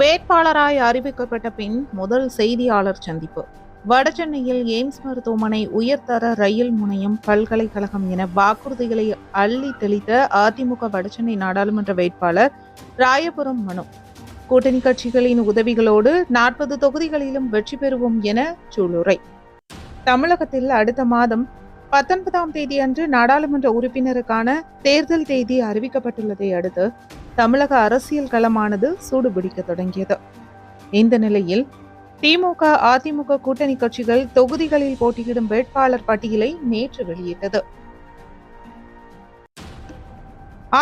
வேட்பாளராய் அறிவிக்கப்பட்ட பின் முதல் செய்தியாளர் சந்திப்பு. வடசென்னையில் எய்ம்ஸ் மருத்துவமனை உயர்தர ரயில் முனையம் பல்கலைக்கழகம் என வாக்குறுதிகளை அள்ளி தெளித்த அதிமுக வடசென்னை நாடாளுமன்ற வேட்பாளர் ராயபுரம் மனு. கூட்டணி கட்சிகளின் உதவிகளோடு நாற்பது தொகுதிகளிலும் வெற்றி பெறுவோம் என சூளுரை. தமிழகத்தில் அடுத்த மாதம் பத்தொன்பதாம் தேதி அன்று நாடாளுமன்ற உறுப்பினருக்கான தேர்தல் தேதி அறிவிக்கப்பட்டுள்ளதை அடுத்து தமிழக அரசியல் களமானது சூடுபிடிக்க தொடங்கியது. இந்த நிலையில் திமுக அதிமுக கூட்டணி கட்சிகள் தொகுதிகளில் போட்டியிடும் வேட்பாளர் பட்டியலை நேற்று வெளியிட்டது.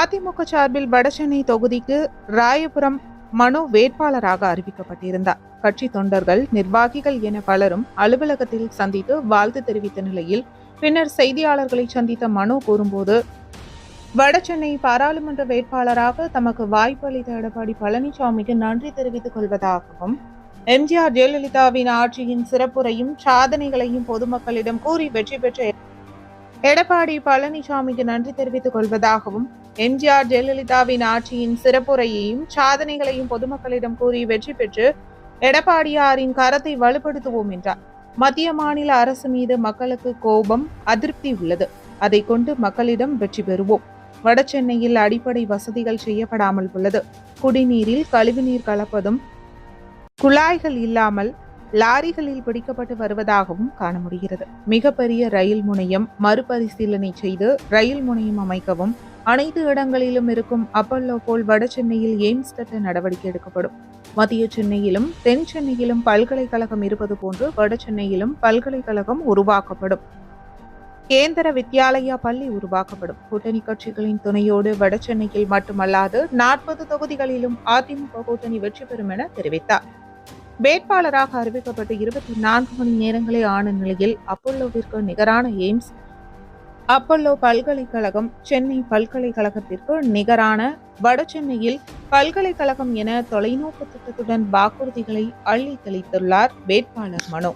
அதிமுக சார்பில் வடசென்னை தொகுதிக்கு ராயபுரம் மனு வேட்பாளராக அறிவிக்கப்பட்டிருந்தார். கட்சி தொண்டர்கள் நிர்வாகிகள் என பலரும் அலுவலகத்தில் சந்தித்து வாழ்த்து தெரிவித்த நிலையில் பின்னர் செய்தியாளர்களை சந்தித்த மனு கூறும்போது வடசென்னை பாராளுமன்ற வேட்பாளராக தமக்கு வாய்ப்பு அளித்த எடப்பாடி பழனிசாமிக்கு நன்றி தெரிவித்துக் கொள்வதாகவும் எம்ஜிஆர் ஜெயலலிதாவின் ஆட்சியின் சிறப்புரையும் சாதனைகளையும் பொதுமக்களிடம் கூறி வெற்றி பெற்ற எடப்பாடி பழனிசாமிக்கு நன்றி தெரிவித்துக் கொள்வதாகவும் எம்ஜிஆர் ஜெயலலிதாவின் ஆட்சியின் சிறப்புரையையும் சாதனைகளையும் பொதுமக்களிடம் கூறி வெற்றி பெற்று எடப்பாடியாரின் கரத்தை வலுப்படுத்துவோம் என்றார். மத்திய மாநில அரசு மீது மக்களுக்கு கோபம் அதிருப்தி உள்ளது. அதை கொண்டு மக்களிடம் வெற்றி பெறுவோம். வடசென்னையில் அடிப்படை வசதிகள் செய்யப்படாமல் உள்ளது. குடிநீரில் கழிவுநீர் கலப்பதும் குழாய்கள் இல்லாமல் லாரிகளில் பிடிக்கப்பட்டு வருவதாகவும் காண முடிகிறது. மிகப்பெரிய ரயில் முனையம் மறுபரிசீலனை செய்து ரயில் முனையம் அமைக்கவும் அனைத்து இடங்களிலும் இருக்கும் அப்பல்லோ போல் வட சென்னையில் எய்ம்ஸ் கட்ட நடவடிக்கை எடுக்கப்படும். மத்திய சென்னையிலும் தென் சென்னையிலும் பல்கலைக்கழகம் இருப்பது போன்று வட சென்னையிலும் பல்கலைக்கழகம் உருவாக்கப்படும். கேந்திர வித்யாலயா பள்ளி உருவாக்கப்படும். கூட்டணி கட்சிகளின் துணையோடு வட சென்னையில் மட்டுமல்லாது நாற்பது தொகுதிகளிலும் அதிமுக கூட்டணி வெற்றி பெறும் என தெரிவித்தார். வேட்பாளராக அறிவிக்கப்பட்டு இருபத்தி நான்கு மணி நேரங்களே ஆன நிலையில் அப்பல்லோவிற்கு நிகரான எய்ம்ஸ் அப்பல்லோ பல்கலைக்கழகம் சென்னை பல்கலைக்கழகத்திற்கு நிகரான வடசென்னையில் பல்கலைக்கழகம் என தொலைநோக்கு திட்டத்துடன் வாக்குறுதிகளை அள்ளி தெளித்துள்ளார் வேட்பாளர் மனோ.